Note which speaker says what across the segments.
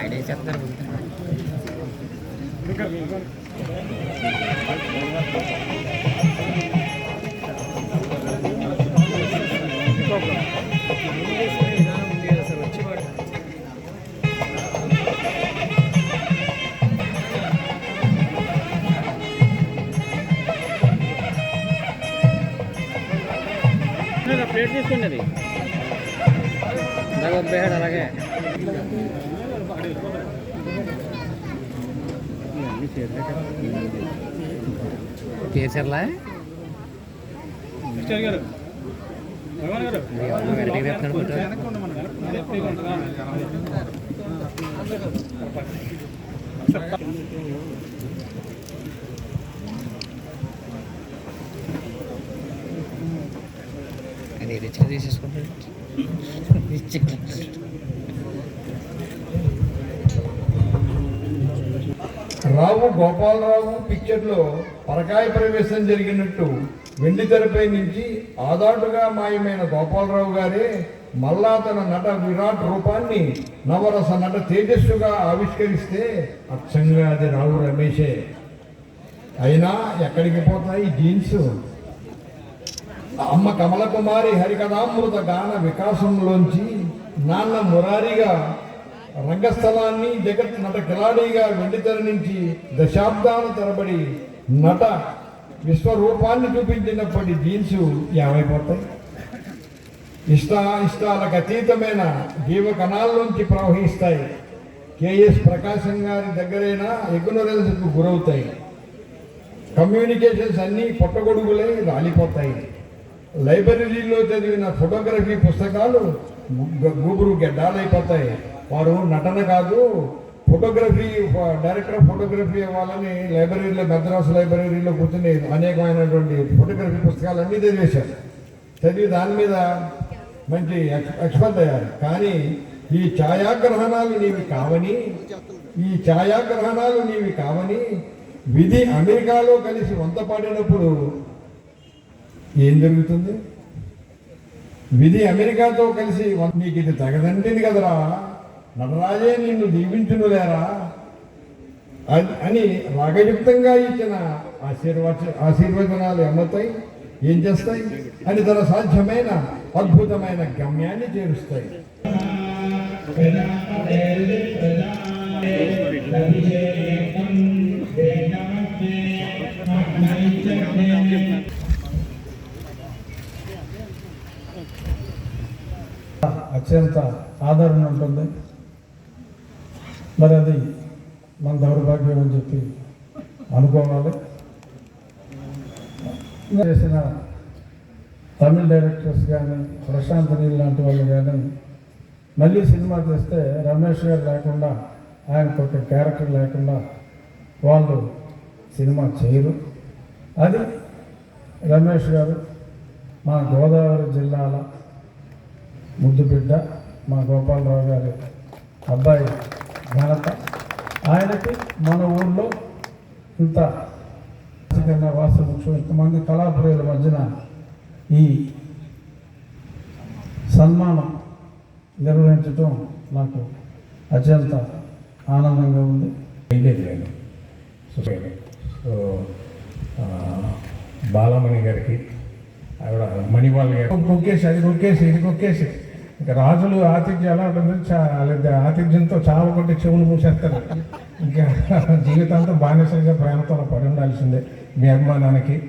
Speaker 1: Idea చెప్తారు plate తీసుకోండి అలాగే. చేసారులా
Speaker 2: గారు.
Speaker 1: అది తీసేసుకుంటాడు రిచ్గా
Speaker 3: రావు గోపాలరావు పిక్చర్లో పరకాయ ప్రవేశం జరిగినట్టు వెండి తెరపై నుంచి ఆదాటుగా మాయమైన గోపాలరావు గారే మళ్ళా తన నట విరాట్ రూపాన్ని నవరస నట తేజస్సుగా ఆవిష్కరిస్తే అచ్చంగా అది రావు రమేషే. అయినా ఎక్కడికి పోతాయి జీన్స్? అమ్మ కమలకుమారి హరికథామృత గాన వికాసంలోంచి నాన్న మురారిగా రంగస్థలాన్ని జగత్ నట కిలాడీగా వెండితెర నుంచి దశాబ్దాల తరబడి నట విశ్వరూపాన్ని చూపించినప్పటి జీన్స్ ఏమైపోతాయి? ఇష్ట ఇష్టాలకు అతీతమైన జీవకణాల్లోంచి ప్రవహిస్తాయి. కేఎస్ ప్రకాశం గారి దగ్గరైనా ఎగ్నోరెన్స్కు గురవుతాయి. కమ్యూనికేషన్స్ అన్నీ పొట్టగొడుగులై రాలిపోతాయి. లైబ్రరీలో చదివిన ఫోటోగ్రఫీ పుస్తకాలు గూబురు గుబురు గెడ్డాలైపోతాయి వారు నటన కాదు ఫోటోగ్రఫీ డైరెక్టర్ ఆఫ్ ఫోటోగ్రఫీ వాళ్ళని లైబ్రరీలో మద్రాసు లైబ్రరీలో కూర్చుని అనేకమైనటువంటి ఫోటోగ్రఫీ పుస్తకాలు అన్నీ చదివేశారు. చదివి దాని మీద మంచి ఎక్స్పర్ట్ అయ్యారు. కానీ ఈ ఛాయాగ్రహణాలు నీవి కావని ఈ ఛాయాగ్రహణాలు నీవి కావని విధి అమెరికాలో కలిసి వంత పాడినప్పుడు ఏం జరుగుతుంది విధి అమెరికాతో కలిసి నీకు ఇది తగదంటిది కదరా నటరాజే నిన్ను దీవించునులేరా అని- అని రాగయుక్తంగా ఇచ్చిన ఆశీర్వచ ఆశీర్వచనాలు ఏమవుతాయి ఏం చేస్తాయి అని తన సాధ్యమైన అద్భుతమైన గమ్యాన్ని చేరుస్తాయి
Speaker 4: అత్యంత ఆదరణ ఉంటుంది. మరి అది మన దౌర్భాగ్యం అని చెప్పి అనుకోవాలి. చేసిన తమిళ డైరెక్టర్స్ కానీ ప్రశాంత్ నీల్ లాంటి వాళ్ళు కానీ మళ్ళీ సినిమా తీస్తే రమేష్ గారు లేకుండా ఆయనకు ఒక క్యారెక్టర్ లేకుండా వాళ్ళు సినిమా చేయరు. అది రమేష్ గారు మా గోదావరి జిల్లాల ముద్దు బిడ్డ మా గోపాలరావు గారి అబ్బాయి ఘనత. ఆయనకి మన ఊళ్ళో ఇంత వాసవృక్షం ఇంతమంది కళాప్రియుల మధ్యన ఈ సన్మానం నిర్వహించడం నాకు అత్యంత ఆనందంగా ఉంది.
Speaker 5: సో బాలమణి గారికి ఆవిడ మణివాల్ గారు కుక్కేసి అది కుక్కేసి ఇది కుక్కేసి. ఇంకా రాజులు ఆతిథ్యం ఎలా ఉంటుంది చా- లేదా ఆతిథ్యంతో చావ కొట్టి చెవులు మూసేస్తారు. ఇంకా జీవితాంతం బానిసలుగా ప్రేమతో పడి ఉండాల్సిందే మీ అభిమానానికి.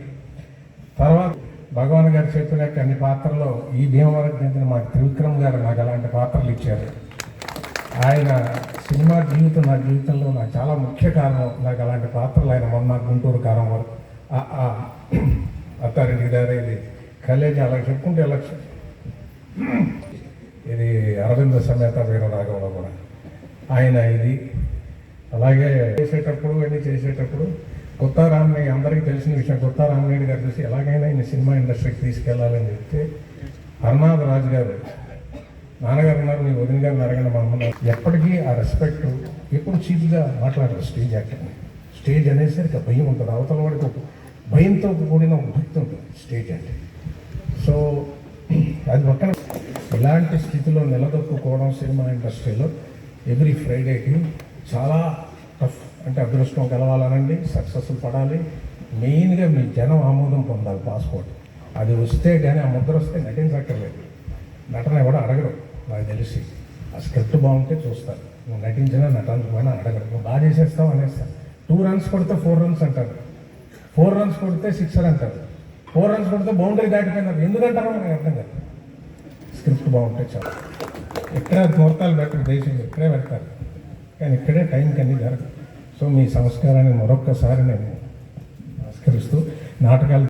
Speaker 5: తర్వాత భగవాన్ గారు చెప్పినట్టు అన్ని పాత్రలో ఈ భీమవరం చెందిన మా త్రివిక్రమ్ గారు నాకు అలాంటి పాత్రలు ఇచ్చారు. ఆయన సినిమా జీవితం నా జీవితంలో నాకు చాలా ముఖ్య కారణం. నాకు అలాంటి పాత్రలు ఆయన మొన్న గుంటూరు కారం వరకు. ఆ- ఆ అత్తారింటికి ఇది అలా చెప్పుకుంటే వెళ్ళచ్చు ఇది అరవింద సమేత వీర రాఘవలో కూడా ఆయన ఇది. అలాగే చేసేటప్పుడు ఇవన్నీ చేసేటప్పుడు కొత్తారామని అందరికీ తెలిసిన విషయం కొత్తారామనాయుడు గారు చూసి ఎలాగైనా ఈయన సినిమా ఇండస్ట్రీకి తీసుకెళ్ళాలని చెప్తే హర్నాథ్ రాజు గారు నాన్నగారు ఉన్నారు మీ వదిన గారిని అడగండి మా అమ్మ ఎప్పటికీ ఆ రెస్పెక్ట్ ఎప్పుడు చీప్గా మాట్లాడరు స్టేజ్ యాక్టర్ని. స్టేజ్ అనేసరికి భయం ఉంటుంది. అవతల వాడికి భయంతో కూడిన ఒక భక్తి ఉంటుంది స్టేజ్ అంటే సో అది పక్కన ఇలాంటి స్థితిలో నిలదొక్కుకోవడం సినిమా ఇండస్ట్రీలో ఎవ్రీ ఫ్రైడేకి చాలా టఫ్ అంటే అదృష్టం కలవాలనండి సక్సెస్ఫుల్ పడాలి. మెయిన్గా మీ జనం ఆమోదం పొందాలి పాస్పోర్ట్. అది వస్తే కానీ ఆ ముద్ర వస్తే నటించక్కర్లేదు. నటన కూడా అడగరు నాకు తెలిసి. ఆ స్క్రిప్ట్ బాగుంటే చూస్తారు. నువ్వు నటించినా నటించకపోయినా అడగరు. నువ్వు బాగా చేసేస్తావు అనేస్తాను టూ రన్స్ కొడితే ఫోర్ రన్స్ అంటారు. ఫోర్ రన్స్ కొడితే సిక్సర్ అంటారు. ఫోర్ రన్స్ కొడితే బౌండరీ దాటిపోయినారు ఎందుకంటారో నాకు అర్థం కాదు. స్క్రిప్ట్ బాగుంటాయి చాలా. ఎక్కడ ముహూర్తాలు పెట్టరు దేశం ఇక్కడే పెడతారు. కానీ ఇక్కడే టైంకి అన్నీ జరగదు సో మీ సంస్కారాన్ని మరొక్కసారి నేను నమస్కరిస్తూ నాటకాలు